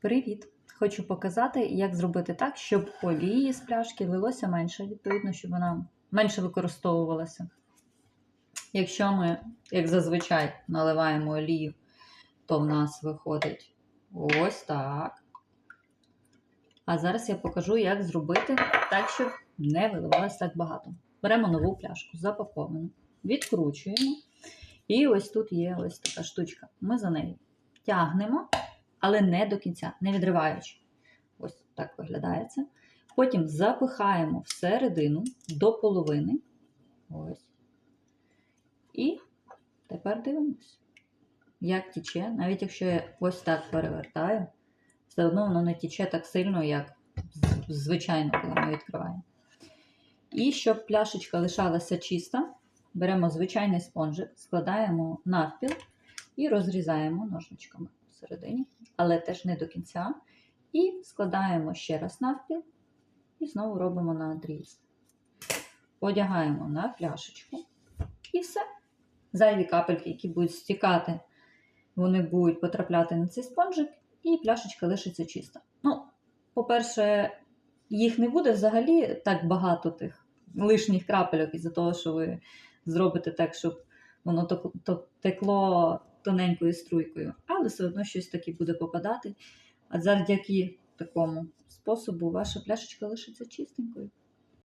Привіт! Хочу показати, як зробити так, щоб олії з пляшки лилося менше, відповідно, щоб вона менше використовувалася. Якщо ми, як зазвичай, наливаємо олію, то в нас виходить ось так. А зараз я покажу, як зробити так, щоб не виливалося так багато. Беремо нову пляшку, запаковану, відкручуємо. І ось тут є ось така штучка. Ми за нею тягнемо але не до кінця, не відриваючи. Ось так виглядає це. Потім запихаємо всередину до половини. Ось. І тепер дивимось, як тіче. Навіть якщо я ось так перевертаю, все одно воно не тіче так сильно, як звичайно, коли ми відкриваємо. І щоб пляшечка лишалася чиста, беремо звичайний спонжик, складаємо навпіл і розрізаємо ножничками всередині, але теж не до кінця. І складаємо ще раз навпіл і знову робимо на надріз. Одягаємо на пляшечку і все. Зайві капельки, які будуть стікати, вони будуть потрапляти на цей спонжик, і пляшечка лишиться чиста. Ну, по-перше, їх не буде взагалі так багато тих лишніх крапельок із-за того, що ви зробите так, щоб воно текло тоненькою струйкою, але все одно щось таке буде попадати. А завдяки такому способу ваша пляшечка лишиться чистенькою.